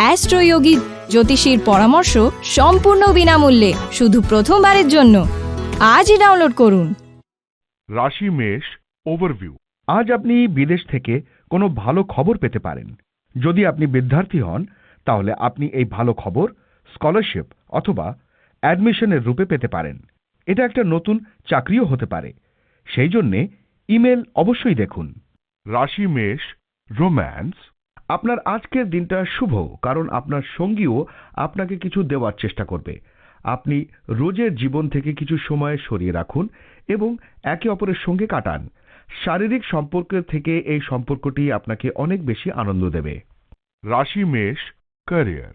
অ্যাস্ট্রোয়োগী জ্যোতিষীর পরামর্শ সম্পূর্ণ বিনামূল্যে, শুধু প্রথমবারের জন্য। আজই ডাউনলোড করুন। রাশি মেষ ওভারভিউ আজ আপনি বিদেশ থেকে কোনো ভালো খবর পেতে পারেন। যদি আপনি বিদ্যার্থী হন, তাহলে আপনি এই ভালো খবর স্কলারশিপ অথবা অ্যাডমিশনের রূপে পেতে পারেন। এটা একটা নতুন চাকরিও হতে পারে। সেই জন্যে ইমেল অবশ্যই দেখুন। রাশি মেষ রোম্যান্স আপনার আজকের দিনটা শুভ কারণ আপনার সঙ্গীও আপনাকে কিছু দেওয়ার চেষ্টা করবে। আপনি রোজের জীবন থেকে কিছু সময় সরিয়ে রাখুন এবং একে অপরের সঙ্গে কাটান। শারীরিক সম্পর্কের থেকে এই সম্পর্কটি আপনাকে অনেক বেশি আনন্দ দেবে। রাশি মেষ ক্যারিয়ার।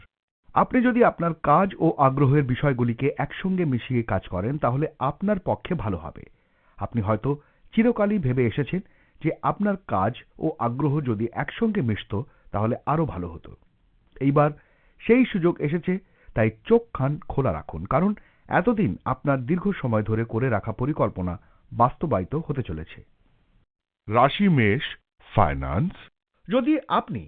আপনি যদি আপনার কাজ ও আগ্রহের বিষয়গুলিকে একসঙ্গে মিশিয়ে কাজ করেন তাহলে আপনার পক্ষে ভালো হবে। আপনি হয়তো চিরকালই ভেবে এসেছেন যে আপনার কাজ ও আগ্রহ যদি একসঙ্গে মিশত তাহলে আরও ভালো হতো। এইবার সেই সুযোগ এসেছে তাই চোখ খান খোলা রাখুন কারণ এতদিন আপনার দীর্ঘ সময় ধরে করে রাখা পরিকল্পনা বাস্তবায়িত হতে চলেছে। রাশি মেষ ফাইন্যান্স যদি আপনি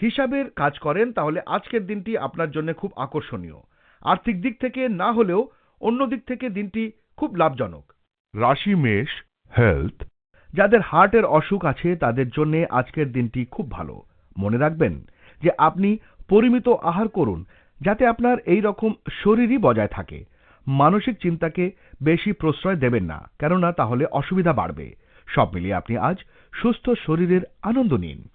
হিসাবের কাজ করেন তাহলে আজকের দিনটি আপনার জন্য খুব আকর্ষণীয়। আর্থিক দিক থেকে না হলেও অন্য দিক থেকে দিনটি খুব লাভজনক। রাশি মেষ হেলথ যাদের হার্টের অসুখ আছে তাদের জন্য আজকের দিনটি খুব ভালো। মনে রাখবেন যে আপনি পরিমিত আহার করুন, যাতে আপনার এই রকম শরীরই বজায় থাকে। মানসিক চিন্তাকে বেশি প্রশ্রয় দেবেন না, কেননা তাহলে অসুবিধা বাড়বে। সব মিলিয়ে আপনি আজ সুস্থ শরীরের আনন্দ নিন।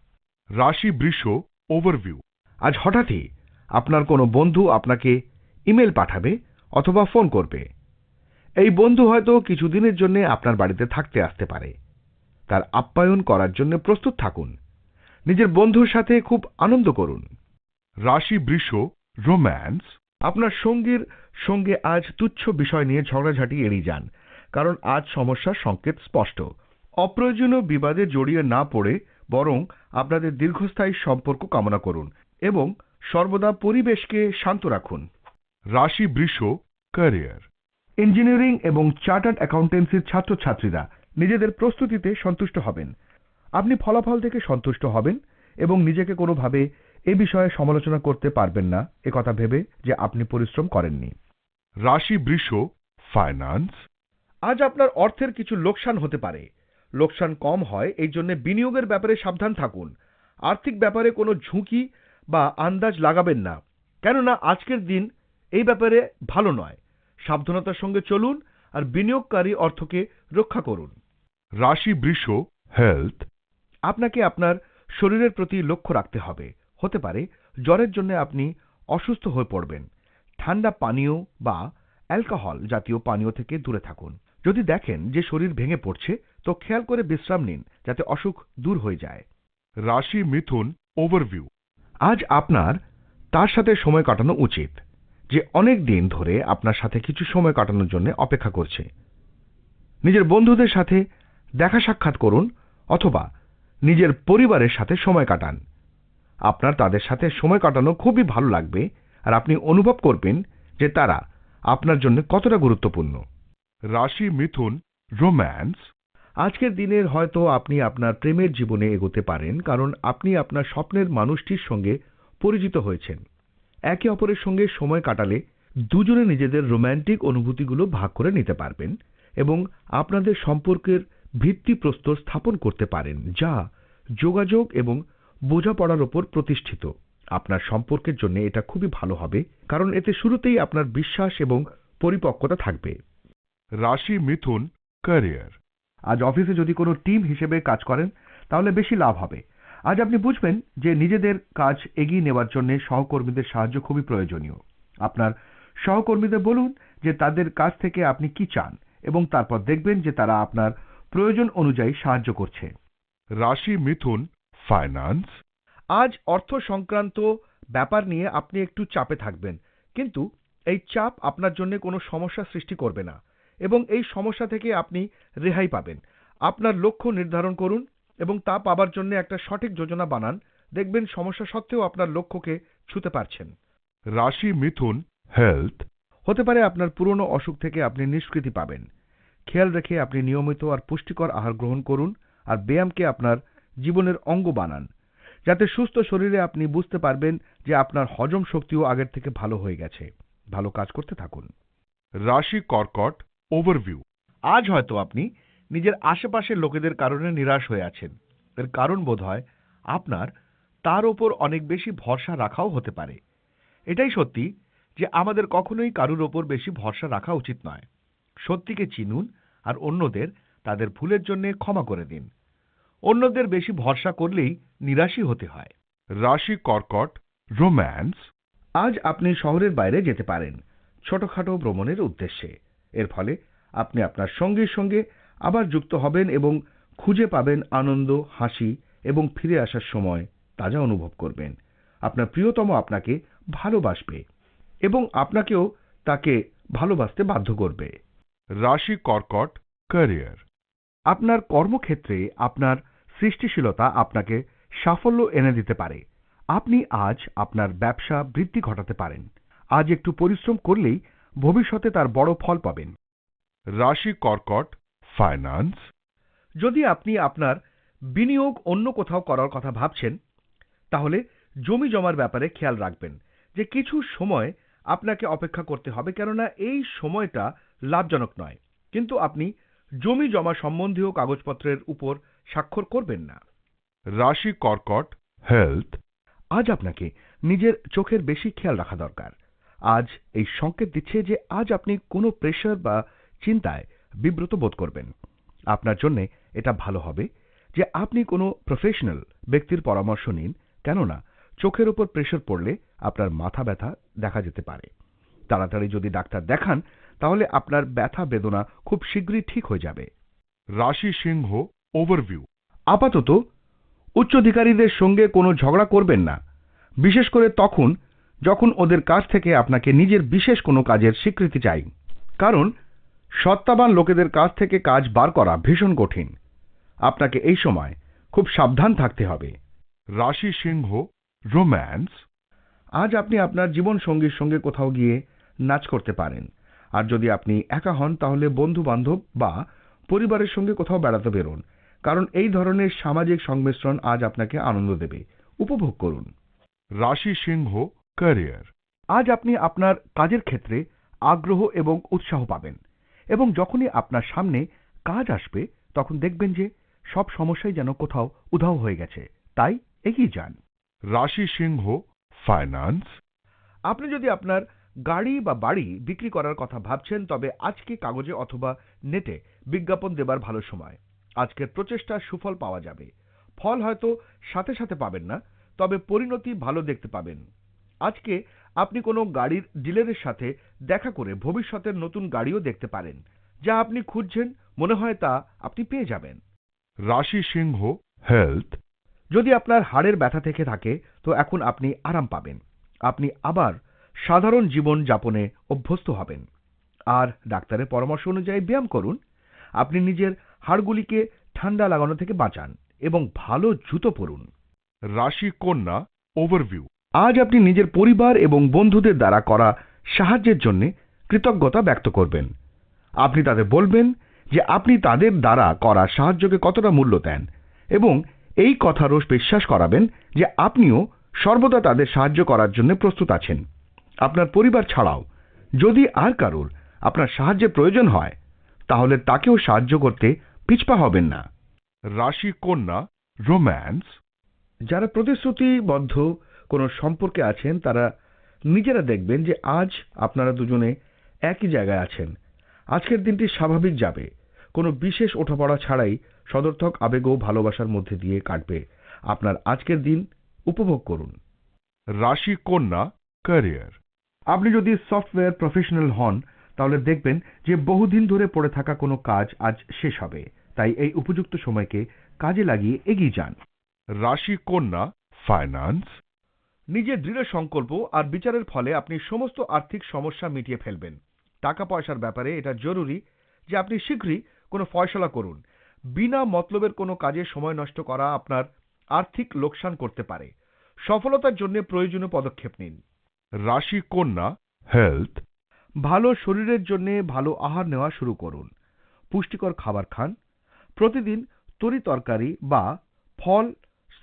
রাশি বৃষ ওভারভিউ। আজ হঠাৎই আপনার কোনো বন্ধু আপনাকে ইমেল পাঠাবে অথবা ফোন করবে। এই বন্ধু হয়তো কিছুদিনের জন্য আপনার বাড়িতে থাকতে আসতে পারে। তার আপ্যায়ন করার জন্য প্রস্তুত থাকুন। নিজের বন্ধুর সাথে খুব আনন্দ করুন। রাশি, বৃষ, রোম্যান্স, আপনার সঙ্গীর সঙ্গে আজ তুচ্ছ বিষয় নিয়ে ঝগড়াঝাটি এড়িয়ে যান, কারণ আজ সমস্যার সংকেত স্পষ্ট। অপ্রয়োজনীয় বিবাদে জড়িয়ে না পড়ে বরং আপনাদের দীর্ঘস্থায়ী সম্পর্ক কামনা করুন এবং সর্বদা পরিবেশকে শান্ত রাখুন। রাশি, বৃষ, ক্যারিয়ার। ইঞ্জিনিয়ারিং এবং চার্টার্ড অ্যাকাউন্টেন্সির ছাত্রছাত্রীরা নিজেদের প্রস্তুতিতে সন্তুষ্ট হবেন। আপনি ফলাফল থেকে সন্তুষ্ট হবেন এবং নিজেকে কোনোভাবে এ বিষয়ে সমালোচনা করতে পারবেন না। একথা ভেবে যে আপনি পরিশ্রম করেননি। রাশি বৃষ ফাইন্যান্স আজ আপনার অর্থের কিছু লোকসান হতে পারে। লোকসান কম হয় এই জন্য বিনিয়োগের ব্যাপারে সাবধান থাকুন। আর্থিক ব্যাপারে কোনো ঝুঁকি বা আন্দাজ লাগাবেন না। কেননা আজকের দিন এই ব্যাপারে ভালো নয়। সাবধানতার সঙ্গে চলুন আর বিনিয়োগকারী অর্থকে রক্ষা করুন। রাশি বৃষ হেলথ আপনাকে আপনার শরীরের প্রতি লক্ষ্য রাখতে হবে। হতে পারে জ্বরের জন্য আপনি অসুস্থ হয়ে পড়বেন। ঠান্ডা পানীয় বা অ্যালকোহল জাতীয় পানীয় থেকে দূরে থাকুন। যদি দেখেন যে শরীর ভেঙে পড়ছে তো খেয়াল করে বিশ্রাম নিন যাতে অসুখ দূর হয়ে যায়। রাশি মিথুন ওভারভিউ। আজ আপনার তার সাথে সময় কাটানো উচিত যে অনেক দিন ধরে আপনার সাথে কিছু সময় কাটানোর জন্য অপেক্ষা করছে। নিজের বন্ধুদের সাথে দেখা সাক্ষাৎ করুন অথবা নিজের পরিবারের সাথে সময় কাটান। আপনার তাদের সাথে সময় কাটানো খুবই ভালো লাগবে আর আপনি অনুভব করবেন যে তারা আপনার জন্য কতটা গুরুত্বপূর্ণ। রাশি মিথুন, রোম্যান্স। আজকের দিনের হয়তো আপনি আপনার প্রেমের জীবনে এগোতে পারেন কারণ আপনি আপনার স্বপ্নের মানুষটির সঙ্গে পরিচিত হয়েছেন। একে অপরের সঙ্গে সময় কাটালে দুজনে নিজেদের রোম্যান্টিক অনুভূতিগুলো ভাগ করে নিতে পারবেন এবং আপনাদের সম্পর্কের ভিত্তিপ্রস্তর স্থাপন করতে পারেন যা যোগাযোগ এবং বোঝাপড়ার ওপর প্রতিষ্ঠিত। আপনার সম্পর্কের জন্য এটা খুবই ভালো হবে কারণ এতে শুরুতেই আপনার বিশ্বাস এবং পরিপক্কতা থাকবে। রাশি মিথুন ক্যারিয়ার। আজ অফিসে যদি কোনো টিম হিসেবে কাজ করেন তাহলে বেশি লাভ হবে। আজ আপনি বুঝবেন যে নিজেদের কাজ এগিয়ে নেওয়ার জন্য সহকর্মীদের সাহায্য খুবই প্রয়োজনীয়। আপনার সহকর্মীদের বলুন যে তাদের কাছ থেকে আপনি কি চান এবং তারপর দেখবেন যে তারা আপনার প্রয়োজন অনুযায়ী সাহায্য করছে। রাশি মিথুন ফাইন্যান্স আজ অর্থ সংক্রান্ত ব্যাপার নিয়ে আপনি একটু চাপে থাকবেন কিন্তু এই চাপ আপনার জন্য কোনো সমস্যা সৃষ্টি করবে না এবং এই সমস্যা থেকে আপনি রেহাই পাবেন। আপনার লক্ষ্য নির্ধারণ করুন এবং তা পাবার জন্য একটা সঠিক যোজনা বানান। দেখবেন সমস্যা সত্ত্বেও আপনার লক্ষ্যকে ছুতে পারছেন। রাশি মিথুন হেলথ হতে পারে আপনার পুরনো অসুখ থেকে আপনি নিষ্কৃতি পাবেন। খেয়াল রেখে আপনি নিয়মিত আর পুষ্টিকর আহার গ্রহণ করুন আর ব্যায়ামকে আপনার জীবনের অঙ্গ বানান। যাতে সুস্থ শরীরে আপনি বুঝতে পারবেন যে আপনার হজম শক্তিও আগের থেকে ভালো হয়ে গেছে। ভালো কাজ করতে থাকুন। রাশি কর্কট ওভারভিউ আজ হয়তো আপনি নিজের আশেপাশের লোকেদের কারণে নিরাশ হয়ে আছেন। এর কারণ বোধ হয় আপনার তার ওপর অনেক বেশি ভরসা রাখাও হতে পারে। এটাই সত্যি যে আমাদের কখনোই কারুর ওপর বেশি ভরসা রাখা উচিত নয়। সত্যিকে চিনুন আর অন্যদের তাদের ভুলের জন্য ক্ষমা করে দিন। অন্যদের বেশি ভরসা করলেই নিরাশই হতে হয়। রাশি কর্কট রোম্যান্স। আজ আপনি শহরের বাইরে যেতে পারেন ছোটখাটো ভ্রমণের উদ্দেশ্যে। এর ফলে আপনি আপনার সঙ্গীর সঙ্গে আবার যুক্ত হবেন এবং খুঁজে পাবেন আনন্দ হাসি এবং ফিরে আসার সময় তাজা অনুভব করবেন। আপনার প্রিয়তম আপনাকে ভালোবাসবে এবং আপনাকেও তাকে ভালোবাসতে বাধ্য করবে। রাশি কর্কট ক্যারিয়ার আপনার কর্মক্ষেত্রে আপনার সৃষ্টিশীলতা আপনাকে সাফল্য এনে দিতে পারে। আপনি আজ আপনার ব্যবসা বৃদ্ধি ঘটাতে পারেন। আজ একটু পরিশ্রম করলেই ভবিষ্যতে তার বড় ফল পাবেন। রাশি কর্কট ফাইন্যান্স যদি আপনি আপনার বিনিয়োগ অন্য কোথাও করার কথা ভাবছেন, তাহলে জমি জমার ব্যাপারে খেয়াল রাখবেন যে কিছু সময় আপনাকে অপেক্ষা করতে হবে, কেননা এই সময়টা লাভজনক নয়। কিন্তু আপনি জমি জমা সম্বন্ধীয় কাগজপত্রের উপর স্বাক্ষর করবেন না। রাশি কর্কট হেলথ আজ আপনাকে নিজের চোখের বেশি খেয়াল রাখা দরকার। আজ এই সংকেত দিচ্ছে যে আজ আপনি কোনো প্রেশার বা চিন্তায় বিব্রত বোধ করবেন। আপনার জন্য এটা ভালো হবে যে আপনি কোনো প্রফেশনাল ব্যক্তির পরামর্শ নিন। কেননা চোখের উপর প্রেশার পড়লে আপনার মাথা ব্যথা দেখা যেতে পারে। তাড়াতাড়ি যদি ডাক্তার দেখান তাহলে আপনার ব্যথা বেদনা খুব শীঘ্রই ঠিক হয়ে যাবে। রাশি সিংহ ওভারভিউ আপাতত উচ্চাধিকারীদের সঙ্গে কোনো ঝগড়া করবেন না। বিশেষ করে তখন যখন ওদের কাছ থেকে আপনাকে নিজের বিশেষ কোনো কাজের স্বীকৃতি চাই। কারণ সত্তাবান লোকেদের কাছ থেকে কাজ বার করা ভীষণ কঠিন। আপনাকে এই সময় খুব সাবধান থাকতে হবে। রাশি সিংহ রোম্যান্স আজ আপনি আপনার জীবন সঙ্গীর সঙ্গে কোথাও গিয়ে নাচ করতে পারেন। আর যদি আপনি একা হন তাহলে বন্ধু বান্ধব বা পরিবারের সঙ্গে কোথাও বেড়াতে বেরোন কারণ এই ধরনের সামাজিক সংমিশ্রণ আজ আপনাকে আনন্দ দেবে। উপভোগ করুন। রাশি সিংহ ক্যারিয়ার। আজ আপনি আপনার কাজের ক্ষেত্রে আগ্রহ এবং উৎসাহ পাবেন এবং যখনই আপনার সামনে কাজ আসবে তখন দেখবেন যে সব সমস্যাই যেন কোথাও উধাও হয়ে গেছে। তাই এগিয়ে যান। রাশি সিংহ ফাইন্যান্স। আপনি যদি আপনার গাড়ি বা বাড়ি বিক্রি করার কথা ভাবছেন তবে আজকে কাগজে অথবা নেটে বিজ্ঞাপন দেবার ভালো সময়। আজকের প্রচেষ্টার সুফল পাওয়া যাবে। ফল হয়তো সাথে সাথে পাবেন না তবে পরিণতি ভালো দেখতে পাবেন। আজকে আপনি কোনো গাড়ির ডিলারের সাথে দেখা করে ভবিষ্যতের নতুন গাড়িও দেখতে পারেন। যা আপনি খুঁজছেন মনে হয় তা আপনি পেয়ে যাবেন। রাশি সিংহ হেলথ যদি আপনার হাড়ের ব্যথা থেকে থাকে তো এখন আপনি আরাম পাবেন। আপনি আবার সাধারণ জীবন যাপনে অভ্যস্ত হবেন। আর ডাক্তারের পরামর্শ অনুযায়ী ব্যায়াম করুন। আপনি নিজের হাড়গুলিকে ঠান্ডা লাগানো থেকে বাঁচান এবং ভালো জুতো পরুন। রাশি কন্যা ওভারভিউ। আজ আপনি নিজের পরিবার এবং বন্ধুদের দ্বারা করা সাহায্যের জন্য কৃতজ্ঞতা ব্যক্ত করবেন। আপনি তাদের বলবেন যে আপনি তাদের দ্বারা করা সাহায্যকে কতটা মূল্য দেন এবং এই কথারও বিশ্বাস করাবেন যে আপনিও সর্বদা তাদের সাহায্য করার জন্য প্রস্তুত আছেন। আপনার পরিবার ছাড়াও। যদি আর কারোর আপনার সাহায্যের প্রয়োজন হয় তাহলে তাকেও সাহায্য করতে পিছপা হবেন না। রাশি কন্যা রোম্যান্স। যারা প্রতিশ্রুতিবদ্ধ কোনো সম্পর্কে আছেন তারা নিজেরা দেখবেন যে আজ আপনারা দুজনে একই জায়গায় আছেন। আজকের দিনটি স্বাভাবিক যাবে। কোনো বিশেষ ওঠাপড়া ছাড়াই সদর্থক আবেগ ও ভালোবাসার মধ্যে দিয়ে কাটবে। আপনার আজকের দিন উপভোগ করুন। রাশি কন্যা ক্যারিয়ার। আপনি যদি সফটওয়্যার প্রফেশনাল হন, তাহলে দেখবেন যে বহুদিন ধরে পড়ে থাকা কোনো কাজ আজ শেষ হবে। তাই এই উপযুক্ত সময়কে কাজে লাগিয়ে এগিয়ে যান। রাশি কন্যা ফাইন্যান্স নিজের দৃঢ় সংকল্প আর বিচারের ফলে আপনি সমস্ত আর্থিক সমস্যা মিটিয়ে ফেলবেন। টাকা পয়সার ব্যাপারে এটা জরুরি যে আপনি শীঘ্রই কোনো ফয়সলা করুন। বিনা মতলবের কোনো কাজে সময় নষ্ট করা আপনার আর্থিক লোকসান করতে পারে। সফলতার জন্য প্রয়োজনীয় পদক্ষেপ নিন। রাশি কন্যা হেলথ ভালো শরীরের জন্য ভালো আহার নেওয়া শুরু করুন। পুষ্টিকর খাবার খান। প্রতিদিন তরি তরকারি বা ফল,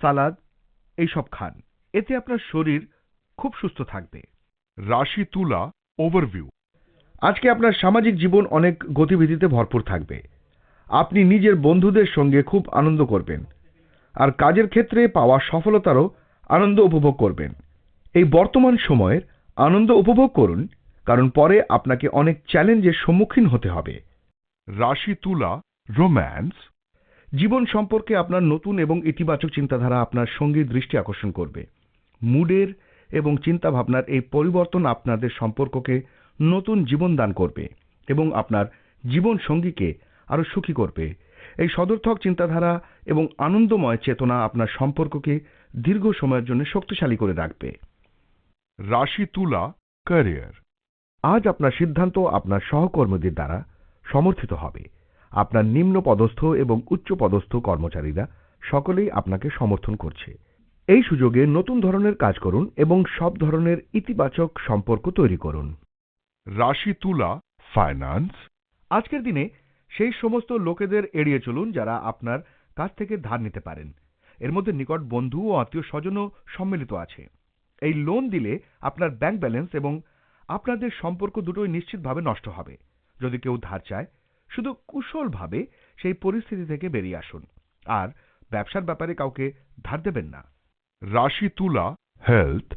সালাদ এইসব খান। এতে আপনার শরীর খুব সুস্থ থাকবে। রাশি তুলা ওভারভিউ আজকে আপনার সামাজিক জীবন অনেক গতিবিধিতে ভরপুর থাকবে। আপনি নিজের বন্ধুদের সঙ্গে খুব আনন্দ করবেন। আর কাজের ক্ষেত্রে পাওয়া সফলতারও আনন্দ উপভোগ করবেন। এই বর্তমান সময়ের আনন্দ উপভোগ করুন কারণ পরে আপনাকে অনেক চ্যালেঞ্জের সম্মুখীন হতে হবে। রাশি তুলা রোম্যান্স জীবন সম্পর্কে আপনার নতুন এবং ইতিবাচক চিন্তাধারা আপনার সঙ্গীর দৃষ্টি আকর্ষণ করবে। মুডের এবং চিন্তাভাবনার এই পরিবর্তন আপনাদের সম্পর্ককে নতুন জীবন দান করবে এবং আপনার জীবন সঙ্গীকে আরও সুখী করবে। এই সদর্থক চিন্তাধারা এবং আনন্দময় চেতনা আপনার সম্পর্ককে দীর্ঘ সময়ের জন্য শক্তিশালী করে রাখবে। রাশি তুলা ক্যারিয়ার আজ আপনার সিদ্ধান্ত আপনার সহকর্মীদের দ্বারা সমর্থিত হবে। আপনার নিম্ন পদস্থ এবং উচ্চ পদস্থ কর্মচারীরা সকলেই আপনাকে সমর্থন করছে। এই সুযোগে নতুন ধরনের কাজ করুন এবং সব ধরনের ইতিবাচক সম্পর্ক তৈরি করুন। রাশি তুলা ফাইন্যান্স আজকের দিনে সেই সমস্ত লোকেদের এড়িয়ে চলুন যারা আপনার কাছ থেকে ধার নিতে পারেন। এর মধ্যে নিকট বন্ধু ও আত্মীয় স্বজনও সম্মিলিত আছে। এই লোন দিলে আপনার ব্যাংক ব্যালেন্স এবং আপনাদের সম্পর্ক দুটোই নিশ্চিতভাবে নষ্ট হবে। যদি কেউ ধার চায়, শুধু কুশলভাবে সেই পরিস্থিতি থেকে বেরিয়ে আসুন। আর ব্যবসার ব্যাপারে কাউকে ধার দেবেন না। রাশি তুলা হেলথ,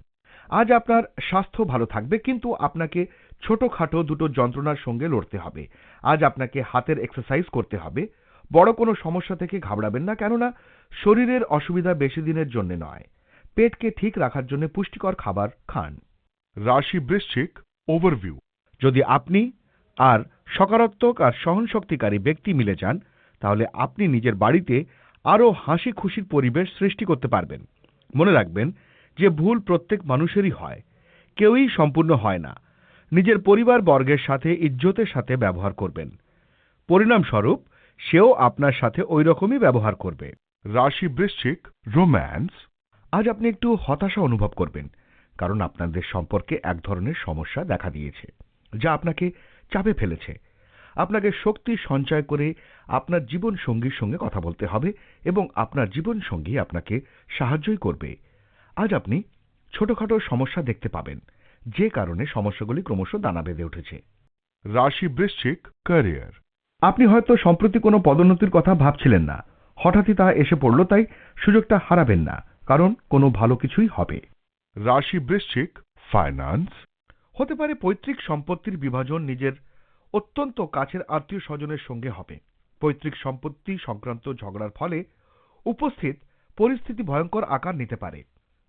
আজ আপনার স্বাস্থ্য ভালো থাকবে, কিন্তু আপনাকে ছোটখাটো দুটো যন্ত্রণার সঙ্গে লড়তে হবে। আজ আপনাকে হাতের এক্সারসাইজ করতে হবে। বড় কোনো সমস্যা থেকে ঘাবড়াবেন না, কেননা শরীরের অসুবিধা বেশি দিনের জন্য নয়। পেটকে ঠিক রাখার জন্য পুষ্টিকর খাবার খান। রাশি বৃশ্চিক ওভারভিউ যদি আপনি আর সকারাত্মক আর সহনশক্তিকারী ব্যক্তি মিলে যান, তাহলে আপনি নিজের বাড়িতে আরও হাসি খুশির পরিবেশ সৃষ্টি করতে পারবেন। মনে রাখবেন যে ভুল প্রত্যেক মানুষেরই হয়, কেউই সম্পূর্ণ হয় না। নিজের পরিবার বর্গের সাথে, ইজ্জতের সাথে ব্যবহার করবেন। পরিণামস্বরূপ, সেও আপনার সাথে ওই রকমই ব্যবহার করবে। রাশি বৃশ্চিক রোম্যান্স আজ আপনি একটু হতাশা অনুভব করবেন কারণ আপনাদের সম্পর্কে এক ধরনের সমস্যা দেখা দিয়েছে যা আপনাকে চাপে ফেলেছে। আপনাকে শক্তি সঞ্চয় করে আপনার জীবন সঙ্গীর সঙ্গে কথা বলতে হবে এবং আপনার জীবন সঙ্গী আপনাকে সাহায্যই করবে। আজ আপনি ছোটখাটো সমস্যা দেখতে পাবেন যে কারণে সমস্যাগুলি ক্রমশ দানা বেঁধে উঠেছে। রাশি বৃশ্চিক ক্যারিয়ার। আপনি হয়তো সম্প্রতি কোনো পদোন্নতির কথা ভাবছিলেন না হঠাৎই তা এসে পড়ল তাই সুযোগটা হারাবেন না। কারণ কোনো ভালো কিছুই হবে। রাশি বৃশ্চিক ফাইন্যান্স হতে পারে পৈতৃক সম্পত্তির বিভাজন নিজের অত্যন্ত কাছের আত্মীয় স্বজনের সঙ্গে হবে। পৈতৃক সম্পত্তি সংক্রান্ত ঝগড়ার ফলে উপস্থিত পরিস্থিতি ভয়ঙ্কর আকার নিতে পারে।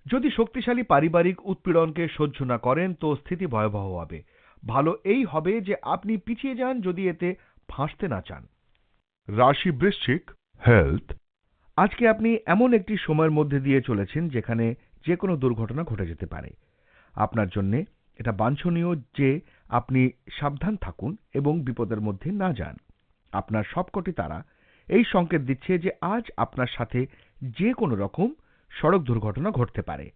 যদি শক্তিশালী পারিবারিক উৎপীড়নকে সহ্য না করেন তো স্থিতি ভয়াবহ হবে। ভালো এই হবে যে আপনি পিছিয়ে যান যদি এতে ফাঁসতে না চান। রাশি বৃশ্চিক হেলথ আজকে আপনি এমন একটি সময়ের মধ্যে দিয়ে চলেছেন যেখানে যে কোনো দুর্ঘটনা ঘটে যেতে পারে। আপনার জন্যে এটা বাঞ্ছনীয় যে আপনি সাবধান থাকুন এবং বিপদের মধ্যে না যান। আপনার সবকটি তারা এই সংকেত দিচ্ছে যে আজ আপনার সাথে যে কোনো রকম সড়ক দুর্ঘটনা ঘটতে পারে।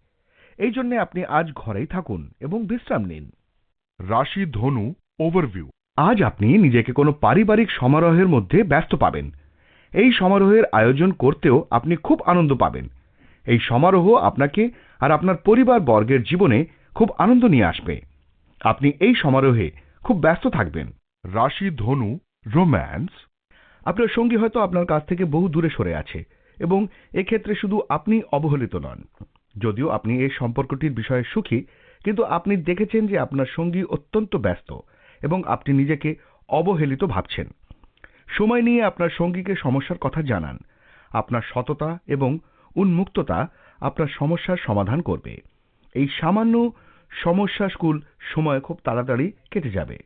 এই জন্য আপনি আজ ঘরেই থাকুন এবং বিশ্রাম নিন। রাশি ধনু ওভারভিউ আজ আপনি নিজেকে কোনো পারিবারিক সমারোহের মধ্যে ব্যস্ত পাবেন। এই সমারোহের আয়োজন করতেও আপনি খুব আনন্দ পাবেন। এই সমারোহ আপনাকে আর আপনার পরিবার বর্গের জীবনে খুব আনন্দ নিয়ে আসবে। আপনি এই সমারোহে খুব ব্যস্ত থাকবেন। রাশি ধনু রোম্যান্স। আপনার সঙ্গী হয়তো আপনার কাছ থেকে বহু দূরে সরে আছে এবং এক্ষেত্রে শুধু আপনি অবহেলিত নন। যদিও আপনি এই সম্পর্কটির বিষয়ে সুখী কিন্তু আপনি দেখেছেন যে আপনার সঙ্গী অত্যন্ত ব্যস্ত এবং আপনি নিজেকে অবহেলিত ভাবছেন। সময় নিয়ে আপনার সঙ্গীকে সমস্যার কথা জানান। আপনার সততা এবং উন্মুক্ততা আপনার সমস্যার সমাধান করবে। এই সামান্য সমস্যা স্কুল সময় খুব তাড়াতাড়ি কেটে যাবে।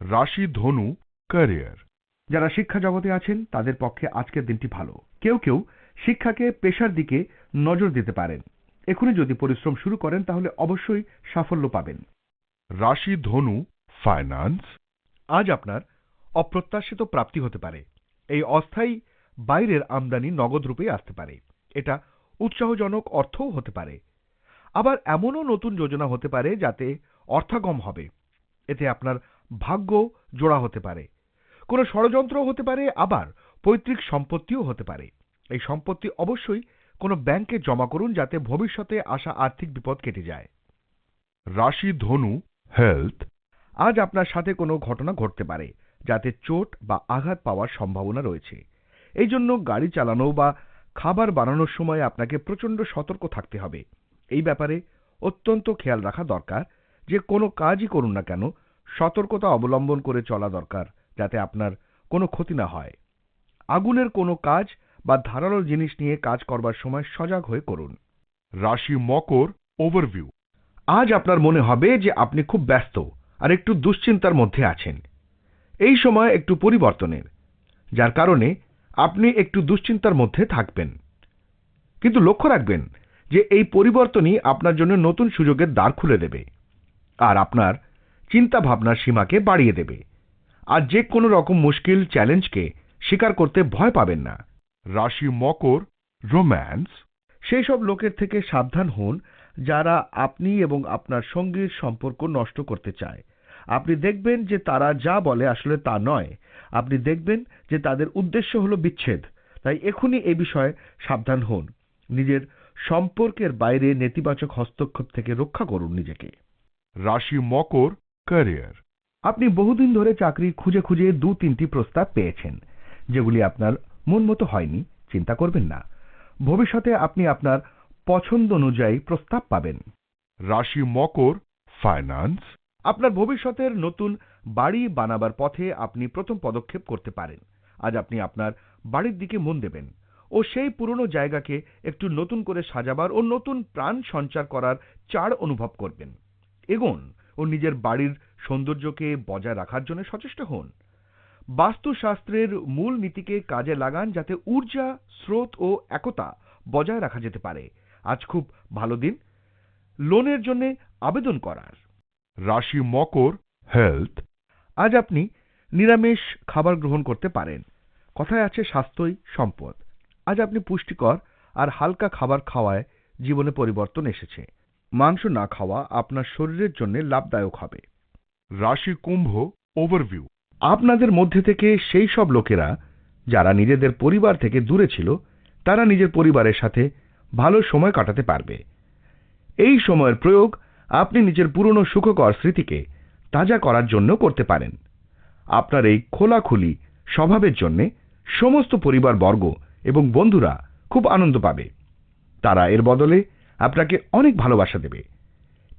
রাশি ধনু ক্যারিয়ার যারা শিক্ষা জগতে আছেন তাদের পক্ষে আজকের দিনটি ভালো। কেউ কেউ শিক্ষাকে পেশার দিকে নজর দিতে পারেন। এখনই যদি পরিশ্রম শুরু করেন তাহলে অবশ্যই সাফল্য পাবেন। রাশি ধনু ফাইন্যান্স আজ আপনার অপ্রত্যাশিত প্রাপ্তি হতে পারে। এই অস্থায়ী বাইরের আমদানি নগদ রূপে আসতে পারে। এটা উৎসাহজনক অর্থও হতে পারে। আবার এমনও নতুন যোজনা হতে পারে যাতে অর্থাগম হবে। এতে আপনার ভাগ্য জোড়া হতে পারে। কোনো ষড়যন্ত্র হতে পারে, আবার পৈতৃক সম্পত্তিও হতে পারে। এই সম্পত্তি অবশ্যই কোনো ব্যাংকে জমা করুন যাতে ভবিষ্যতে আসা আর্থিক বিপদ কেটে যায়। রাশি ধনু হেলথ আজ আপনার সাথে কোনো ঘটনা ঘটতে পারে। যাতে চোট বা আঘাত পাওয়ার সম্ভাবনা রয়েছে। এই জন্য গাড়ি চালানো বা খাবার বানানোর সময় আপনাকে প্রচণ্ড সতর্ক থাকতে হবে। এই ব্যাপারে অত্যন্ত খেয়াল রাখা দরকার। যে কোনো কাজই করুন না কেন, সতর্কতা অবলম্বন করে চলা দরকার যাতে আপনার কোনো ক্ষতি না হয়। আগুনের কোনো কাজ বা ধারালো জিনিস নিয়ে কাজ করবার সময় সজাগ হয়ে করুন। রাশি মকর ওভারভিউ। আজ আপনার মনে হবে যে আপনি খুব ব্যস্ত আর একটু দুশ্চিন্তার মধ্যে আছেন। এই সময় একটু পরিবর্তনের, যার কারণে আপনি একটু দুশ্চিন্তার মধ্যে থাকবেন। কিন্তু লক্ষ্য রাখবেন যে এই পরিবর্তনই আপনার জন্য নতুন সুযোগের দ্বার খুলে দেবে আর আপনার চিন্তা ভাবনার সীমাকে বাড়িয়ে দেবে। আর যে কোনো রকম মুশকিল চ্যালেঞ্জকে স্বীকার করতে ভয় পাবেন না। রাশি, মকর, রোম্যান্স সেই সব লোকের থেকে সাবধান হন যারা আপনি এবং আপনার সঙ্গীর সম্পর্ক নষ্ট করতে চায়। আপনি দেখবেন যে তারা যা বলে আসলে তা নয়। আপনি দেখবেন যে তাদের উদ্দেশ্য হলো বিচ্ছেদ। তাই এখনই এ বিষয়ে সাবধান হন। নিজের সম্পর্কের বাইরে নেতিবাচক হস্তক্ষেপ থেকে রক্ষা করুন নিজেকে। রাশি মকর ক্যারিয়ার। আপনি বহুদিন ধরে চাকরি খুঁজে খুঁজে দু তিনটি প্রস্তাব পেয়েছেন যেগুলি আপনার মন মতো হয়নি চিন্তা করবেন না। ভবিষ্যতে আপনি আপনার পছন্দ অনুযায়ী প্রস্তাব পাবেন। রাশি মকর ফাইন্যান্স। আপনার ভবিষ্যতের নতুন বাড়ি বানাবার পথে আপনি প্রথম পদক্ষেপ করতে পারেন। আজ আপনি আপনার বাড়ির দিকে মন দেবেন ও সেই পুরনো জায়গাকে একটু নতুন করে সাজাবার ও নতুন প্রাণ সঞ্চার করার চাড় অনুভব করবেন। এগোন ও নিজের বাড়ির সৌন্দর্যকে বজায় রাখার জন্য সচেষ্ট হন। বাস্তুশাস্ত্রের মূল নীতিকে কাজে লাগান যাতে ঊর্জা, স্রোত ও একতা বজায় রাখা যেতে পারে। আজ খুব ভালো দিন। লোনের জন্য আবেদন করার। রাশি মকর হেলথ আজ আপনি নিরামিষ খাবার গ্রহণ করতে পারেন। কথায় আছে স্বাস্থ্যই সম্পদ। আজ আপনি পুষ্টিকর আর হালকা খাবার খাওয়ায় জীবনে পরিবর্তন এসেছে। মাংস না খাওয়া আপনার শরীরের জন্য লাভদায়ক হবে। রাশি কুম্ভ ওভারভিউ আপনাদের মধ্যে থেকে সেই সব লোকেরা যারা নিজেদের পরিবার থেকে দূরে ছিল, তারা নিজের পরিবারের সাথে ভালো সময় কাটাতে পারবে। এই সময়ের প্রয়োগ আপনি নিজের পুরনো সুখকর স্মৃতিকে তাজা করার জন্য করতে পারেন। আপনার এই খোলাখুলি স্বভাবের জন্য সমস্ত পরিবারবর্গ এবং বন্ধুরা খুব আনন্দ পাবে। তারা এর বদলে আপনাকে অনেক ভালোবাসা দেবে।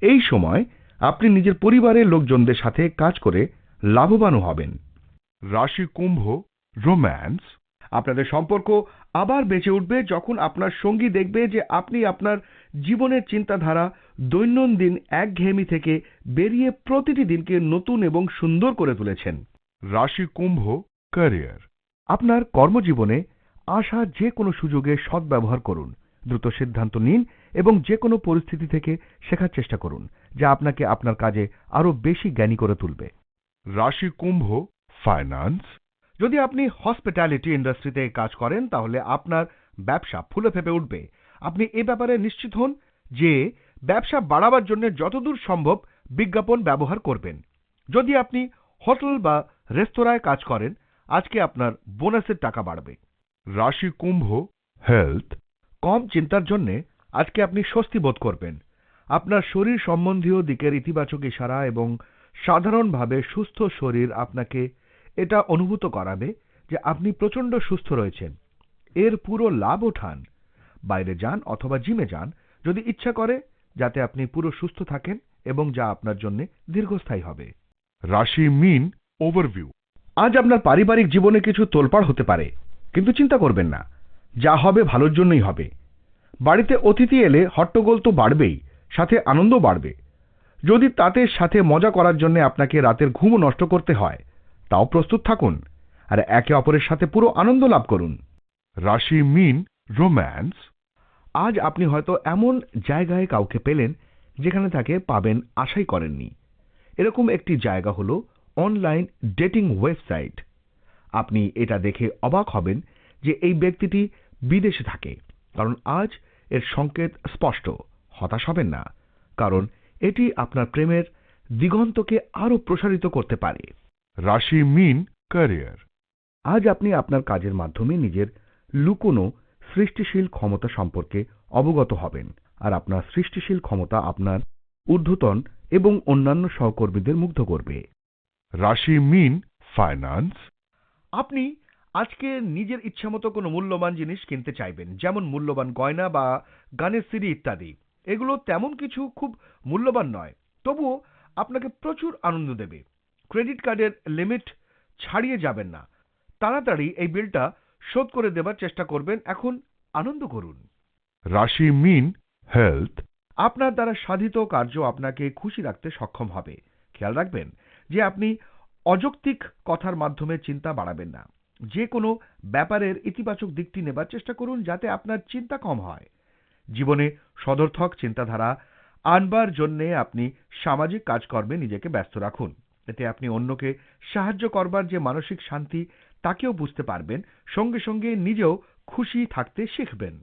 এই সময় আপনি নিজের পরিবারের লোকজনদের সাথে কাজ করে লাভবানও হবেন। রাশি কুম্ভ রোম্যান্স আপনাদের সম্পর্ক আবার বেঁচে উঠবে যখন আপনার সঙ্গী দেখবে যে আপনি আপনার জীবনের চিন্তাধারা দৈনন্দিন একঘেয়েমি থেকে বেরিয়ে প্রতিটি দিনকে নতুন এবং সুন্দর করে তুলেছেন। রাশি কুম্ভ ক্যারিয়ার আপনার কর্মজীবনে আসা যে কোনো সুযোগে সদ্ব্যবহার করুন। দ্রুত সিদ্ধান্ত নিন এবং যে কোনো পরিস্থিতি থেকে শেখার চেষ্টা করুন যা আপনাকে আপনার কাজে আরও বেশি জ্ঞানী করে তুলবে। রাশি কুম্ভ ফাইন্যান্স যদি আপনি হসপিটালিটি ইন্ডাস্ট্রিতে কাজ করেন তাহলে আপনার ব্যবসা ফুলে ফেপে উঠবে। আপনি এ ব্যাপারে নিশ্চিত হন যে ব্যবসা বাড়াবার জন্য যতদূর সম্ভব বিজ্ঞাপন ব্যবহার করবেন। যদি আপনি হোটেল বা রেস্তোরাঁয় কাজ করেন, আজকে আপনার বোনাসের টাকা বাড়বে। রাশি কুম্ভ হেলথ কম চিন্তার জন্য আজকে আপনি স্বস্তি বোধ করবেন। আপনার শরীর সম্বন্ধীয় দিকের ইতিবাচক ইশারা এবং সাধারণভাবে সুস্থ শরীর আপনাকে এটা অনুভূত করাবে যে আপনি প্রচণ্ড সুস্থ রয়েছেন। এর পুরো লাভ ওঠান বাইরে যান অথবা জিমে যান, যদি ইচ্ছা করে যাতে আপনি পুরো সুস্থ থাকেন এবং যা আপনার জন্য দীর্ঘস্থায়ী হবে। রাশি মিন ওভারভিউ আজ আপনার পারিবারিক জীবনে কিছু তোলপাড় হতে পারে, কিন্তু চিন্তা করবেন না। যা হবে ভালোর জন্যই হবে। বাড়িতে অতিথি এলে হট্টগোল তো বাড়বেই, সাথে আনন্দ বাড়বে। যদি তাতে সাথে মজা করার জন্য আপনাকে রাতের ঘুমও নষ্ট করতে হয়, তাও প্রস্তুত থাকুন আর একে অপরের সাথে পুরো আনন্দ লাভ করুন। রাশি মিন রোম্যান্স। আজ আপনি হয়তো এমন জায়গায় কাউকে পেলেন যেখানে তাকে পাবেন আশাই করেননি। এরকম একটি জায়গা হলো অনলাইন ডেটিং ওয়েবসাইট। আপনি এটা দেখে অবাক হবেন যে এই ব্যক্তিটি বিদেশে থাকে কারণ আজ এর সংকেত স্পষ্ট হতাশ হবেন না কারণ এটি আপনার প্রেমের দিগন্তকে আরও প্রসারিত করতে পারে। রাশি মিন ক্যারিয়ার। আজ আপনি আপনার কাজের মাধ্যমে নিজের লুকোনো সৃষ্টিশীল ক্ষমতা সম্পর্কে অবগত হবেন আর আপনার সৃষ্টিশীল ক্ষমতা আপনার ঊর্ধ্বতন এবং অন্যান্য সহকর্মীদের মুগ্ধ করবে। রাশি মিন ফাইন্যান্স আপনি আজকে নিজের ইচ্ছামতো কোনো মূল্যবান জিনিস কিনতে চাইবেন যেমন মূল্যবান গয়না বা গানের সিডি ইত্যাদি। এগুলো তেমন কিছু খুব মূল্যবান নয় তবুও আপনাকে প্রচুর আনন্দ দেবে। ক্রেডিট কার্ডের লিমিট ছাড়িয়ে যাবেন না। তাড়াতাড়ি এই বিলটা শোধ করে দেবার চেষ্টা করবেন। এখন আনন্দ করুন। রাশি মিন হেলথ আপনার দ্বারা সাধিত কার্য আপনাকে খুশি রাখতে সক্ষম হবে। খেয়াল রাখবেন যে আপনি অযৌক্তিক কথার মাধ্যমে চিন্তা বাড়াবেন না। যে কোনো ব্যাপারের ইতিবাচক দিকটি নেবার চেষ্টা করুন যাতে আপনার চিন্তা কম হয়। জীবনে সদর্থক চিন্তাধারা আনবার জন্যে আপনি সামাজিক কাজকর্মে নিজেকে ব্যস্ত রাখুন। এতে আপনি অন্যকে সাহায্য করবার যে মানসিক শান্তি তাকেও বুঝতে পারবেন সঙ্গে সঙ্গে নিজেও খুশি থাকতে শিখবেন।